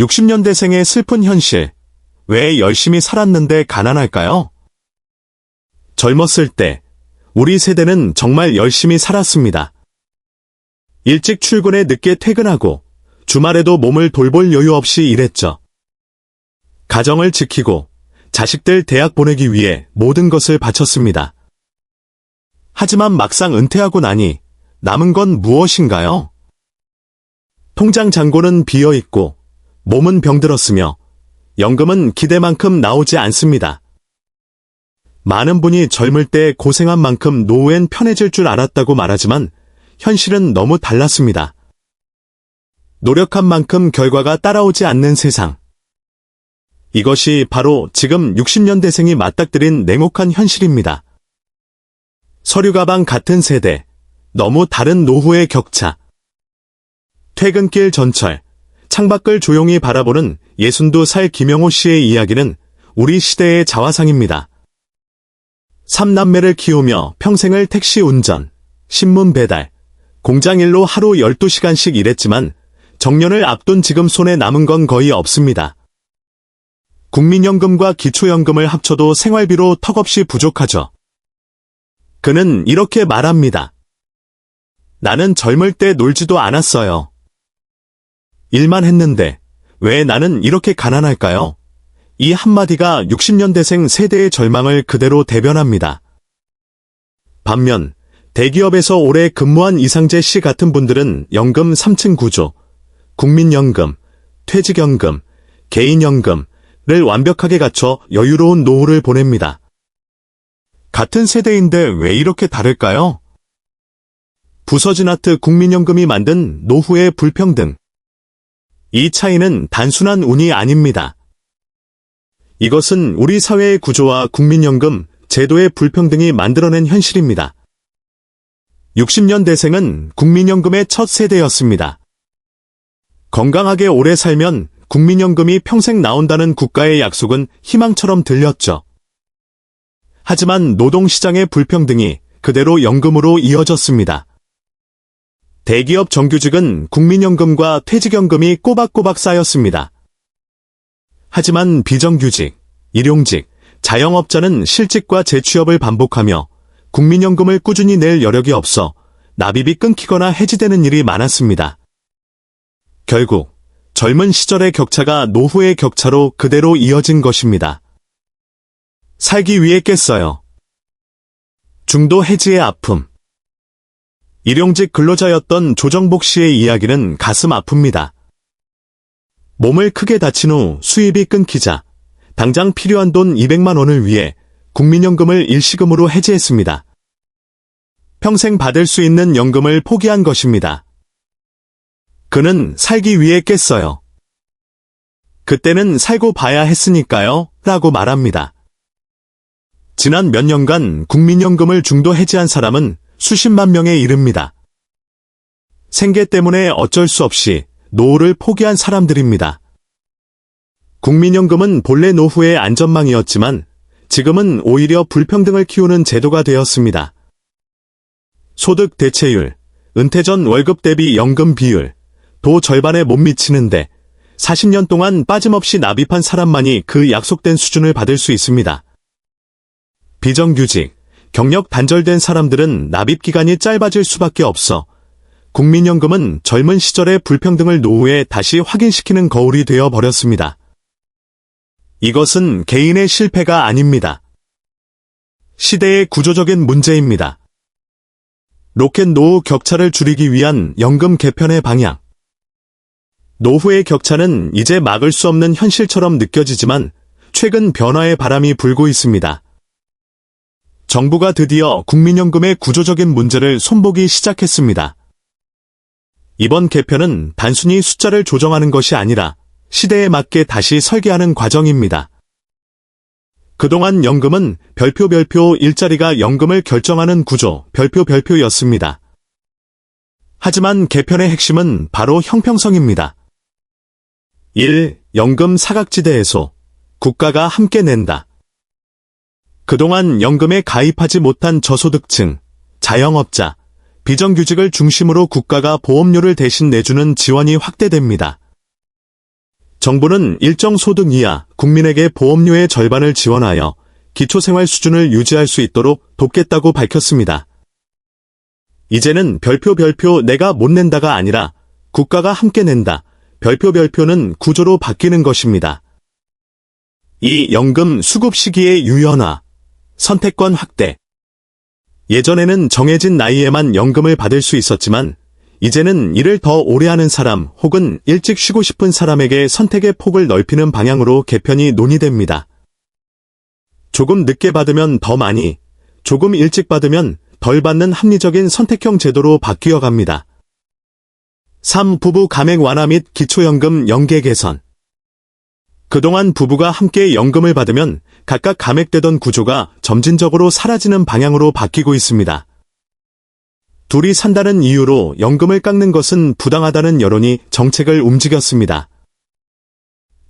60년대생의 슬픈 현실. 왜 열심히 살았는데 가난할까요? 젊었을 때, 우리 세대는 정말 열심히 살았습니다. 일찍 출근해 늦게 퇴근하고, 주말에도 몸을 돌볼 여유 없이 일했죠. 가정을 지키고, 자식들 대학 보내기 위해 모든 것을 바쳤습니다. 하지만 막상 은퇴하고 나니, 남은 건 무엇인가요? 통장 잔고는 비어 있고, 몸은 병들었으며, 연금은 기대만큼 나오지 않습니다. 많은 분이 젊을 때 고생한 만큼 노후엔 편해질 줄 알았다고 말하지만, 현실은 너무 달랐습니다. 노력한 만큼 결과가 따라오지 않는 세상. 이것이 바로 지금 60년대생이 맞닥뜨린 냉혹한 현실입니다. 서류 가방 같은 세대, 너무 다른 노후의 격차. 퇴근길 전철, 창밖을 조용히 바라보는 예순두 살 김영호 씨의 이야기는 우리 시대의 자화상입니다. 삼남매를 키우며 평생을 택시 운전, 신문 배달, 공장 일로 하루 12시간씩 일했지만 정년을 앞둔 지금 손에 남은 건 거의 없습니다. 국민연금과 기초연금을 합쳐도 생활비로 턱없이 부족하죠. 그는 이렇게 말합니다. 나는 젊을 때 놀지도 않았어요. 일만 했는데 왜 나는 이렇게 가난할까요? 이 한마디가 60년대생 세대의 절망을 그대로 대변합니다. 반면 대기업에서 오래 근무한 이상재 씨 같은 분들은 연금 3층 구조, 국민연금, 퇴직연금, 개인연금을 완벽하게 갖춰 여유로운 노후를 보냅니다. 같은 세대인데 왜 이렇게 다를까요? 부서진 아트 국민연금이 만든 노후의 불평등. 이 차이는 단순한 운이 아닙니다. 이것은 우리 사회의 구조와 국민연금 제도의 불평등이 만들어낸 현실입니다. 60년대생은 국민연금의 첫 세대였습니다. 건강하게 오래 살면 국민연금이 평생 나온다는 국가의 약속은 희망처럼 들렸죠. 하지만 노동시장의 불평등이 그대로 연금으로 이어졌습니다. 대기업 정규직은 국민연금과 퇴직연금이 꼬박꼬박 쌓였습니다. 하지만 비정규직, 일용직, 자영업자는 실직과 재취업을 반복하며 국민연금을 꾸준히 낼 여력이 없어 납입이 끊기거나 해지되는 일이 많았습니다. 결국 젊은 시절의 격차가 노후의 격차로 그대로 이어진 것입니다. 살기 위해 깼어요. 중도 해지의 아픔. 일용직 근로자였던 조정복 씨의 이야기는 가슴 아픕니다. 몸을 크게 다친 후 수입이 끊기자 당장 필요한 돈 200만 원을 위해 국민연금을 일시금으로 해지했습니다. 평생 받을 수 있는 연금을 포기한 것입니다. 그는 살기 위해 깼어요. 그때는 살고 봐야 했으니까요, 라고 말합니다. 지난 몇 년간 국민연금을 중도 해지한 사람은 수십만 명에 이릅니다. 생계 때문에 어쩔 수 없이 노후를 포기한 사람들입니다. 국민연금은 본래 노후의 안전망이었지만 지금은 오히려 불평등을 키우는 제도가 되었습니다. 소득 대체율, 은퇴 전 월급 대비 연금 비율, 도 절반에 못 미치는데 40년 동안 빠짐없이 납입한 사람만이 그 약속된 수준을 받을 수 있습니다. 비정규직, 경력 단절된 사람들은 납입 기간이 짧아질 수밖에 없어 국민연금은 젊은 시절의 불평등을 노후에 다시 확인시키는 거울이 되어 버렸습니다. 이것은 개인의 실패가 아닙니다. 시대의 구조적인 문제입니다. 로켓 노후 격차를 줄이기 위한 연금 개편의 방향. 노후의 격차는 이제 막을 수 없는 현실처럼 느껴지지만 최근 변화의 바람이 불고 있습니다. 정부가 드디어 국민연금의 구조적인 문제를 손보기 시작했습니다. 이번 개편은 단순히 숫자를 조정하는 것이 아니라 시대에 맞게 다시 설계하는 과정입니다. 그동안 연금은 별표 별표 일자리가 연금을 결정하는 구조 별표 별표였습니다. 하지만 개편의 핵심은 바로 형평성입니다. 1. 연금 사각지대 해소. 국가가 함께 낸다. 그동안 연금에 가입하지 못한 저소득층, 자영업자, 비정규직을 중심으로 국가가 보험료를 대신 내주는 지원이 확대됩니다. 정부는 일정 소득 이하 국민에게 보험료의 절반을 지원하여 기초생활 수준을 유지할 수 있도록 돕겠다고 밝혔습니다. 이제는 별표 별표 내가 못 낸다가 아니라 국가가 함께 낸다. 별표 별표는 구조로 바뀌는 것입니다. 이 연금 수급 시기의 유연화, 선택권 확대. 예전에는 정해진 나이에만 연금을 받을 수 있었지만 이제는 일을 더 오래 하는 사람 혹은 일찍 쉬고 싶은 사람에게 선택의 폭을 넓히는 방향으로 개편이 논의됩니다. 조금 늦게 받으면 더 많이, 조금 일찍 받으면 덜 받는 합리적인 선택형 제도로 바뀌어 갑니다. 3. 부부 감액 완화 및 기초연금 연계 개선. 그동안 부부가 함께 연금을 받으면 각각 감액되던 구조가 점진적으로 사라지는 방향으로 바뀌고 있습니다. 둘이 산다는 이유로 연금을 깎는 것은 부당하다는 여론이 정책을 움직였습니다.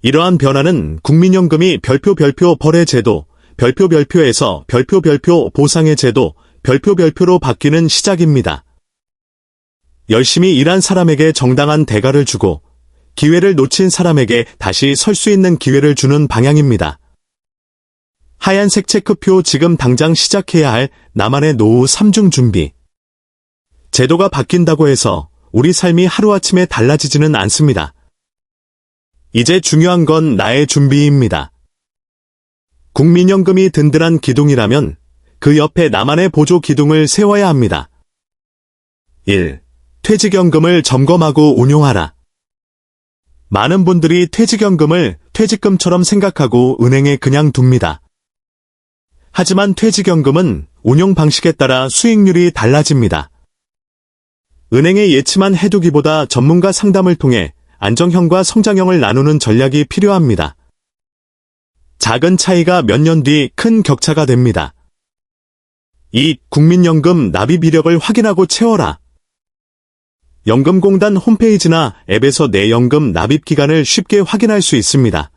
이러한 변화는 국민연금이 별표 별표 벌의 제도, 별표 별표에서 별표 별표 보상의 제도, 별표 별표로 바뀌는 시작입니다. 열심히 일한 사람에게 정당한 대가를 주고 기회를 놓친 사람에게 다시 설 수 있는 기회를 주는 방향입니다. 하얀색 체크표 지금 당장 시작해야 할 나만의 노후 3중 준비. 제도가 바뀐다고 해서 우리 삶이 하루아침에 달라지지는 않습니다. 이제 중요한 건 나의 준비입니다. 국민연금이 든든한 기둥이라면 그 옆에 나만의 보조 기둥을 세워야 합니다. 1. 퇴직연금을 점검하고 운용하라. 많은 분들이 퇴직연금을 퇴직금처럼 생각하고 은행에 그냥 둡니다. 하지만 퇴직연금은 운용 방식에 따라 수익률이 달라집니다. 은행에 예치만 해두기보다 전문가 상담을 통해 안정형과 성장형을 나누는 전략이 필요합니다. 작은 차이가 몇 년 뒤 큰 격차가 됩니다. 이 국민연금 납입 이력을 확인하고 채워라. 연금공단 홈페이지나 앱에서 내 연금 납입 기간을 쉽게 확인할 수 있습니다.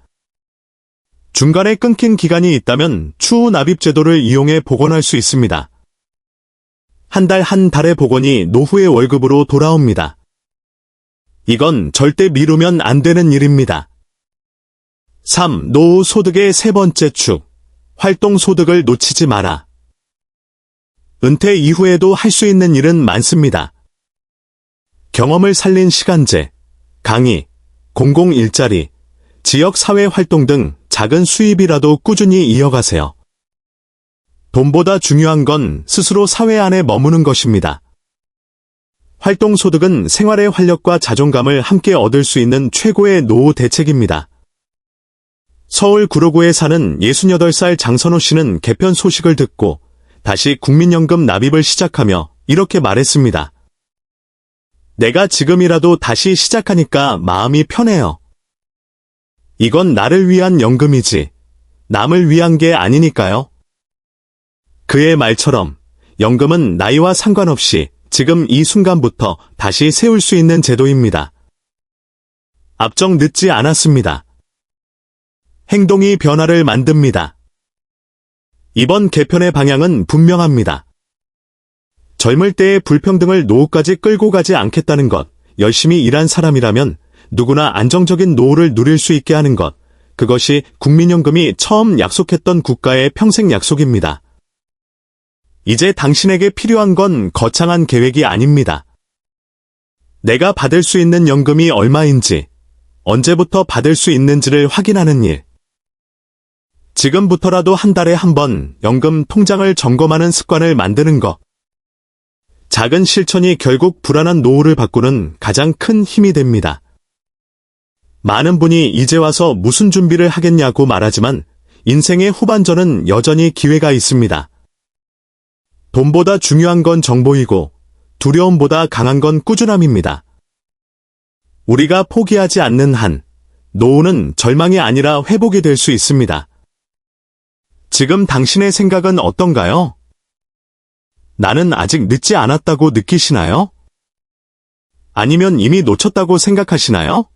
중간에 끊긴 기간이 있다면 추후 납입 제도를 이용해 복원할 수 있습니다. 한달한 달의 복원이 노후의 월급으로 돌아옵니다. 이건 절대 미루면 안 되는 일입니다. 3. 노후 소득의 세 번째 축. 활동 소득을 놓치지 마라. 은퇴 이후에도 할 수 있는 일은 많습니다. 경험을 살린 시간제, 강의, 공공 일자리, 지역 사회 활동 등 작은 수입이라도 꾸준히 이어가세요. 돈보다 중요한 건 스스로 사회 안에 머무는 것입니다. 활동 소득은 생활의 활력과 자존감을 함께 얻을 수 있는 최고의 노후 대책입니다. 서울 구로구에 사는 68살 장선호 씨는 개편 소식을 듣고 다시 국민연금 납입을 시작하며 이렇게 말했습니다. 내가 지금이라도 다시 시작하니까 마음이 편해요. 이건 나를 위한 연금이지, 남을 위한 게 아니니까요. 그의 말처럼 연금은 나이와 상관없이 지금 이 순간부터 다시 세울 수 있는 제도입니다. 앞정 늦지 않았습니다. 행동이 변화를 만듭니다. 이번 개편의 방향은 분명합니다. 젊을 때의 불평등을 노후까지 끌고 가지 않겠다는 것, 열심히 일한 사람이라면 누구나 안정적인 노후를 누릴 수 있게 하는 것, 그것이 국민연금이 처음 약속했던 국가의 평생 약속입니다. 이제 당신에게 필요한 건 거창한 계획이 아닙니다. 내가 받을 수 있는 연금이 얼마인지, 언제부터 받을 수 있는지를 확인하는 일. 지금부터라도 한 달에 한 번 연금 통장을 점검하는 습관을 만드는 것. 작은 실천이 결국 불안한 노후를 바꾸는 가장 큰 힘이 됩니다. 많은 분이 이제 와서 무슨 준비를 하겠냐고 말하지만 인생의 후반전은 여전히 기회가 있습니다. 돈보다 중요한 건 정보이고 두려움보다 강한 건 꾸준함입니다. 우리가 포기하지 않는 한 노후는 절망이 아니라 회복이 될 수 있습니다. 지금 당신의 생각은 어떤가요? 나는 아직 늦지 않았다고 느끼시나요? 아니면 이미 놓쳤다고 생각하시나요?